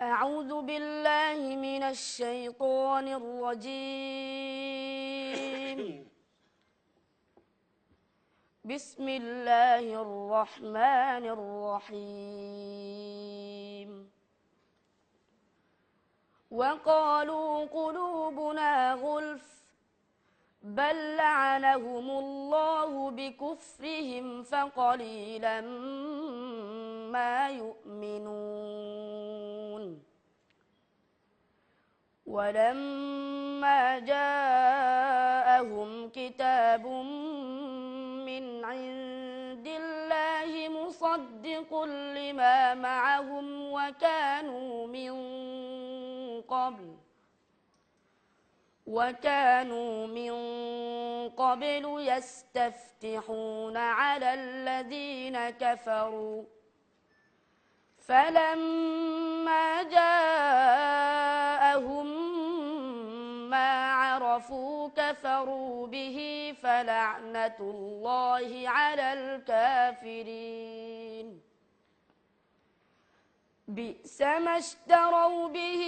أعوذ بالله من الشيطان الرجيم. بسم الله الرحمن الرحيم. وقالوا قلوبنا غلف بل لعنهم الله بكفرهم فقليلا ما يؤمنون. ولما جاءهم كتاب من عند الله مصدق لما معهم وكانوا من قبل وكانوا من قبل يستفتحون على الذين كفروا. فلما جاءهم عرفوا كفروا به فلعنة الله على الكافرين. بئس ما اشتروا به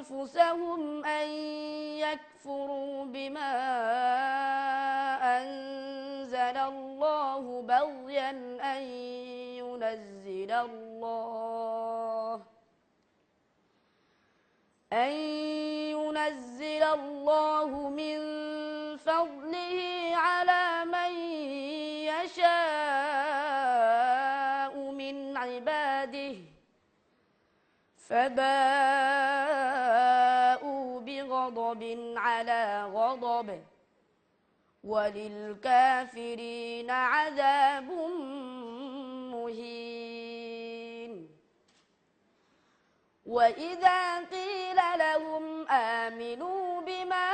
أنفسهم أن يكفروا بما أنزل الله بغيا أن ينزل الله أن ينزل الله من فضله على من يشاء من عباده فباءوا بغضب على غضب وللكافرين عذاب مهين وإذا قيل لهم آمنوا بما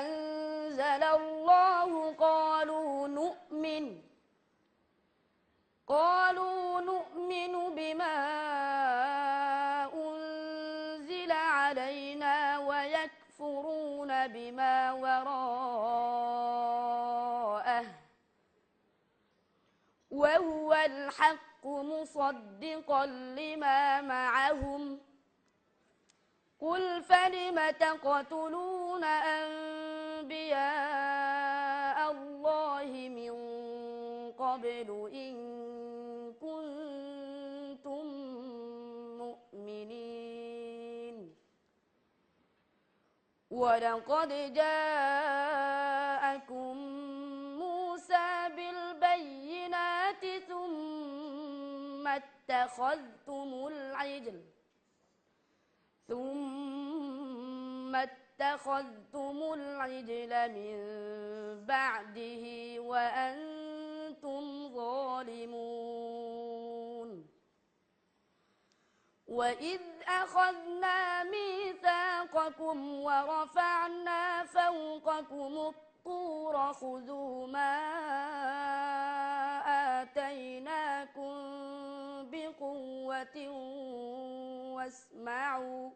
أنزل الله قالوا نؤمن قالوا نؤمن بما أنزل علينا ويكفرون بما مصدقا لما معهم. قل فلم تقتلون أنبياء الله من قبل إن كنتم مؤمنين؟ ولقد جاءكم اتخذتم العجل. ثم اتخذتم العجل من بعده وأنتم ظالمون. وإذ أخذنا ميثاقكم ورفعنا فوقكم الطور خذوا ما واسمعوا.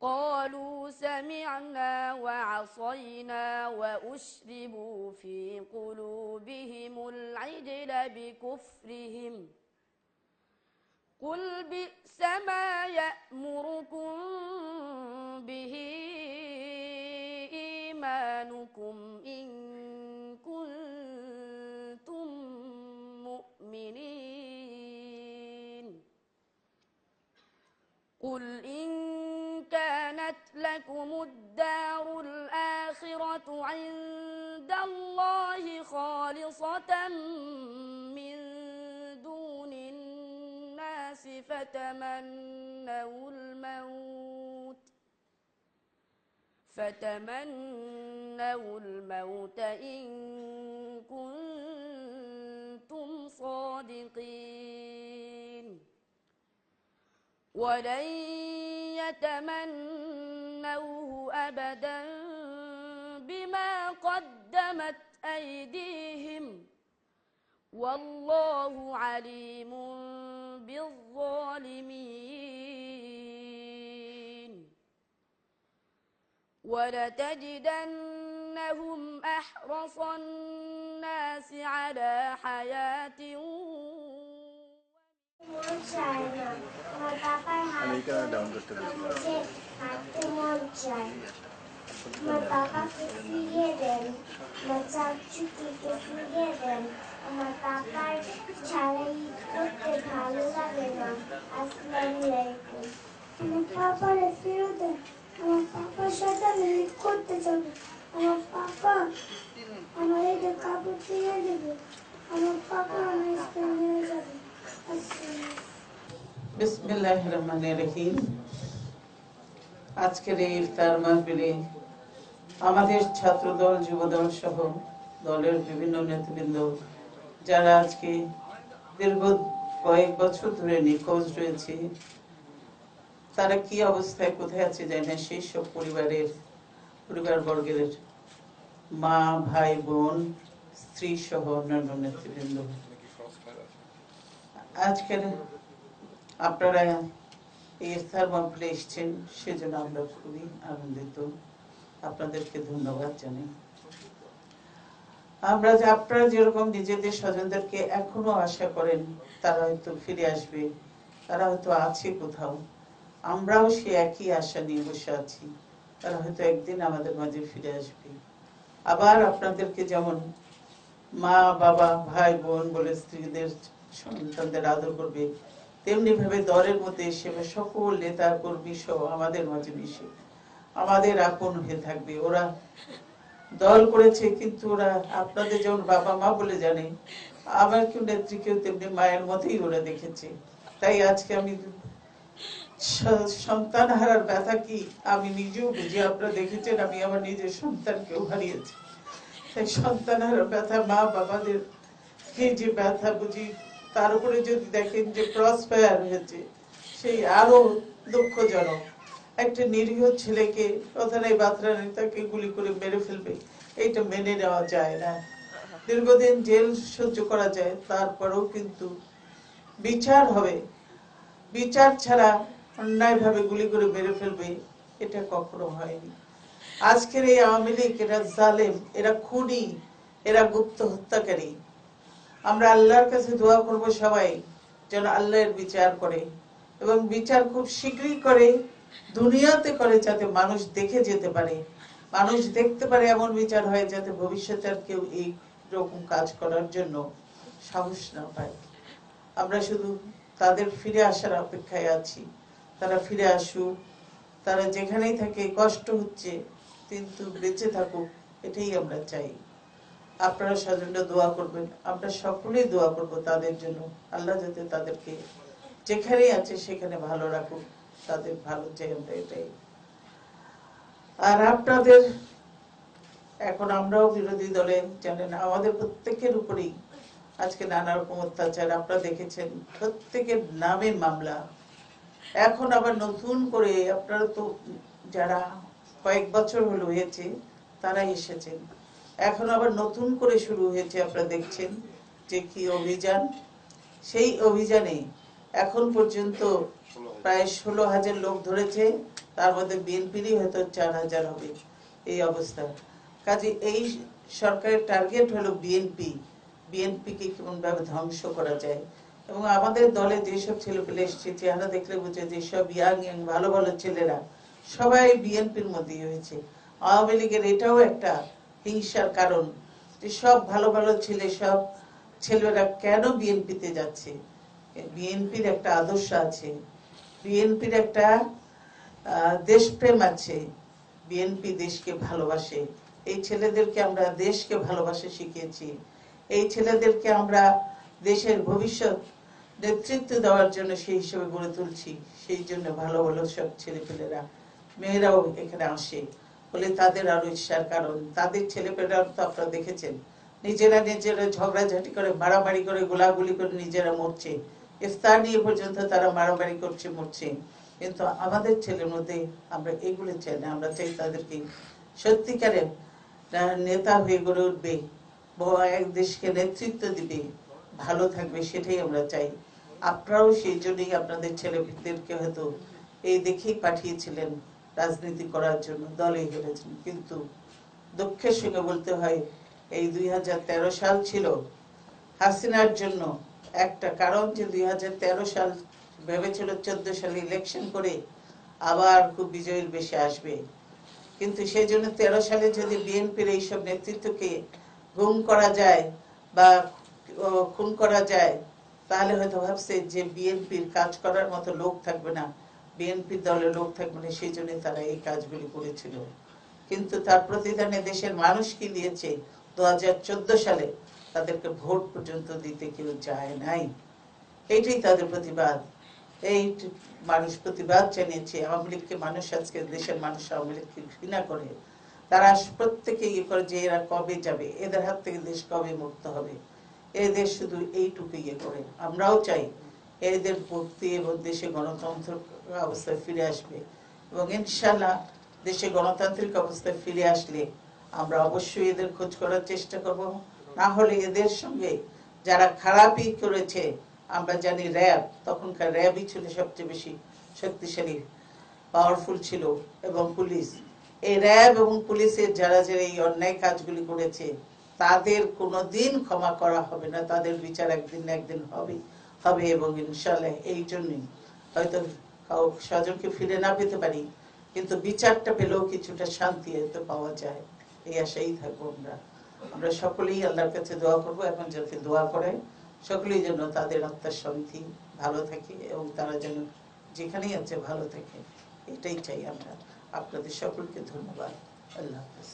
قالوا سمعنا وعصينا وأشربوا في قلوبهم العجل بكفرهم. قل بئس ما يأمركم به قل إن كانت لكم الدار الآخرة عند الله خالصة من دون الناس فتمنوا الموت فتمنوا الموت إن كنتم صادقين ولن يتمنوه أبدا بما قدمت أيديهم والله عليم بالظالمين. ولتجدنهم أحرص الناس على حياة চায় না আমার পাপার হাত ডাউন করতে হাঁটতে মন চায় আমার পাপাকে ফিরিয়ে দেন আমার চাচুকে ফিরিয়ে দেন আমার পাপার ছাড়া করতে ভালো লাগে না আসসালামু আলাইকুম আমার পাপারে ফিরে দেন আমার পাপার সাথে আমি করতে যাব আমার পাপা আমার এই কাপড় ফিরে দেবে আমার পাপা আমার স্কুলে যাবে আসসালামু বিসমিল্লাহ রহমান রহিম। আজকের এই সহ দলের বিভিন্ন নেতৃবৃন্দ, যারা আজকে দীর্ঘ কয়েক বছর ধরে নিখোঁজ রয়েছে, তারা কি অবস্থায়, কোথায় আছে জানি না, সেই সব পরিবারের পরিবার বর্গের মা, ভাই, বোন, স্ত্রী সহ অন্যান্য নেতৃবৃন্দ। আজকের আপনারা এই মাহফিলে এসেছেন সেজন্য আমরা খুবই আনন্দিত। আপনাদেরকে ধন্যবাদ জানাই। আমরা আপনারা যেরকম নিজেদের স্বজনদেরকে এখনও আশা করেন, তারা হয়তো ফিরে আসবে, তারা হয়তো আছে কোথাও। আমরাও সে একই আশা নিয়ে বসে আছি, তারা হয়তো একদিন আমাদের মাঝে ফিরে আসবে। আবার আপনাদেরকে যেমন মা, বাবা, ভাই, বোন বলে স্ত্রীদের, সন্তানদের আদর করবে তেমনি ভাবে দলের মধ্যে এসে সকল নেতা কর্মী সহ আমাদের মাঝে মিশে, আমাদের আপন হয়ে থাকবে। ওরা দল করেছে কিন্তু ওরা আপনাদের যেমন বাবা মা বলে জানে, আমার কেউ নেত্রীকেও তেমনি মায়ের মতেই ওরা দেখেছে। তাই আজকে আমি সন্তান হারার ব্যথা কি আমি নিজেও বুঝি, আপনারা দেখেছেন আমি আমার নিজের সন্তানকেও হারিয়েছি। তাই সন্তান হারার ব্যথা মা বাবাদের এই যে ব্যথা বুঝি তার উপরে যদি দেখেন যে ক্রস ফায়ার হয়েছে, সেই আরও দুঃখজনক। একটা নিরীহ ছেলেকে কথা নেই বাতরা নেই তাকে গুলি করে মেরে ফেলবে, এইটা মেনে নেওয়া যায় না। দীর্ঘদিন জেল সহ্য করা যায়, তারপরেও কিন্তু বিচার হবে। বিচার ছাড়া অন্যায়ভাবে গুলি করে মেরে ফেলবে, এটা কখনো হয়নি। আজকের এই আওয়ামী লীগ, এরা জালেম, এরা খুনি, এরা গুপ্ত হত্যাকারী। আমরা আল্লাহর কাছে দোয়া করব সবাই যেন আল্লাহর বিচার করে এবং বিচার খুব শীঘ্রই করে, দুনিয়াতে করে যাতে মানুষ দেখে যেতে পারে। মানুষ দেখতে পারে এমন বিচার হয় যাতে ভবিষ্যতে আর কেউ এই রকম কাজ করার জন্য সাহস না পায়। আমরা শুধু তাদের ফিরে আসার অপেক্ষায় আছি। তারা ফিরে আসুক, তারা যেখানেই থাকে, কষ্ট হচ্ছে, কিন্তু বেঁচে থাকুক, এটাই আমরা চাই। আপনারা স্বজনরা দোয়া করবেন। আমরা সকলেই দোয়া করব তাদের জন্য। আল্লাহ যাতে তাদেরকে যেখানেই আছে সেখানে ভালো রাখুক। তাদের ভালো চাই এটাই। আর আপনাদের, এখন আমরাও বিরোধী দলে জানেন, আমাদের প্রত্যেকের উপরেই আজকে নানা রকম অত্যাচার। আপনারা দেখেছেন, প্রত্যেকের নামে মামলা। এখন আবার নতুন করে আপনারা তো যারা কয়েক বছর হলো হয়েছে, তারা এসেছেন। এখন আবার নতুন করে শুরু হয়েছে, আপনারা দেখছেন যে কি অভিযান। সেই অভিযানে এখন পর্যন্ত প্রায় ষোলো হাজার লোক ধরেছে, তার মধ্যে বিএনপিরই হয়তো চার হাজার হবে এই অবস্থা। কাজে এই সরকারের টার্গেট হলো বিএনপি, বিএনপিকে কেমনভাবে ধ্বংস করা যায়। এবং আমাদের দলে যেসব ছেলেপেলে এসছে, চেহারা দেখলে বুঝে যেসব ইয়াং ইয়াং ভালো ভালো ছেলেরা সবাই বিএনপির মধ্যেই হয়েছে আওয়ামী লীগের এটাও একটা হিংসার কারণ যে সব ভালো ভালো ছেলে, সব ছেলেরা কেন বিএনপিতে যাচ্ছে? বিএনপির একটা আদর্শ আছে, বিএনপির একটা দেশপ্রেম আছে, বিএনপি দেশকে ভালোবাসে। এই ছেলেদেরকে আমরা দেশকে ভালোবাসে শিখিয়েছি। এই ছেলেদেরকে আমরা দেশের ভবিষ্যৎ নেতৃত্ব দেওয়ার জন্য সেই হিসেবে গড়ে তুলছি। সেই জন্য ভালো ভালো সব ছেলেপেলেরা, মেয়েরাও এখানে আসে। বলে তাদের আরও ঈর্ষার কারণ। তাদের ছেলেপেলেরা তো আপনারা দেখেছেন, নিজেরা নিজেরা ঝগড়াঝাটি করে, মারামারি করে, গোলাগুলি করে নিজেরা মরছে। ইফতার নিয়ে পর্যন্ত তারা মারামারি করছে, মরছে। কিন্তু আমাদের ছেলের মধ্যে আমরা এগুলো চাই না, আমরা চাই তাদেরকে সত্যিকারে নেতা হয়ে গড়ে উঠবে এক দেশকে নেতৃত্ব দিবে, ভালো থাকবে সেটাই আমরা চাই। আপনারাও সেই জন্যই আপনাদের ছেলেদেরকে হয়তো এই দেখেই পাঠিয়েছিলেন। রাজনীতি করার জন্য, দলে হেরেছেন কিন্তু দুঃখের সঙ্গে বলতে হয়, এই দুই হাজার তেরো সাল ছিল হাসিনার জন্য একটা কারণ যে দুই হাজার তেরো সাল ভেবেছিল চোদ্দ সালে ইলেকশন করে আবার খুব বিজয়ীর বেশি আসবে। কিন্তু সেই জন্য তেরো সালে যদি বিএনপির এইসব নেতৃত্বকে গুম করা যায় বা খুন করা যায়, তাহলে হয়তো ভাবছে যে বিএনপির কাজ করার মতো লোক থাকবে না। বিএনপির দলের লোক থাকবে না, সেই জন্য তারা এই কাজগুলি করেছিল। কিন্তু তার প্রতিদানে দেশের মানুষ কি দিয়েছে? দু সালে তাদেরকে ভোট পর্যন্ত দিতে কেউ যায় নাই। এইটাই তাদের প্রতিবাদ। এই মানুষ প্রতিবাদ জানিয়েছে, আওয়ামী লীগকে মানুষ আজকে, দেশের মানুষ আওয়ামী লীগকে ঘৃণা করে। তারা প্রত্যেকে ইয়ে করে যে এরা কবে যাবে, এদের হাত থেকে দেশ কবে মুক্ত হবে? এই দেশ শুধু এইটুকু ইয়ে করে। আমরাও চাই এদের মুক্তি এবং দেশে গণতন্ত্র অবস্থায় ফিরে আসবে। এবং ইনশাল্লাহ দেশে গণতান্ত্রিক অবস্থায় ফিরে আসলে আমরা অবশ্যই এদের খোঁজ করার চেষ্টা করব। না হলে এদের সঙ্গে যারা খারাপই করেছে, আমরা জানি র্যাব, তখনকার র্যাবই ছিল সবচেয়ে বেশি শক্তিশালী পাওয়ারফুল ছিল এবং পুলিশ। এই র্যাব এবং পুলিশের যারা যারা এই অন্যায় কাজগুলি করেছে, তাদের কোনোদিন ক্ষমা করা হবে না, তাদের বিচার একদিন না একদিন হবে হবে এবং ইনশাল্লাহ এই জন্যই। হয়তো স্বজনকে ফিরে না পেতে পারি, কিন্তু বিচারটা পেলেও কিছুটা শান্তি হয়তো পাওয়া যায়। এই আশাই থাকব আমরা। আমরা সকলেই আল্লাহর কাছে দোয়া করব, এখন যাতে দোয়া করে, সকলেই যেন তাদের আত্মার শান্তি ভালো থাকে এবং তারা যেন যেখানেই আছে ভালো থাকে। এটাই চাই আমরা। আপনাদের সকলকে ধন্যবাদ। আল্লাহ হাফেজ।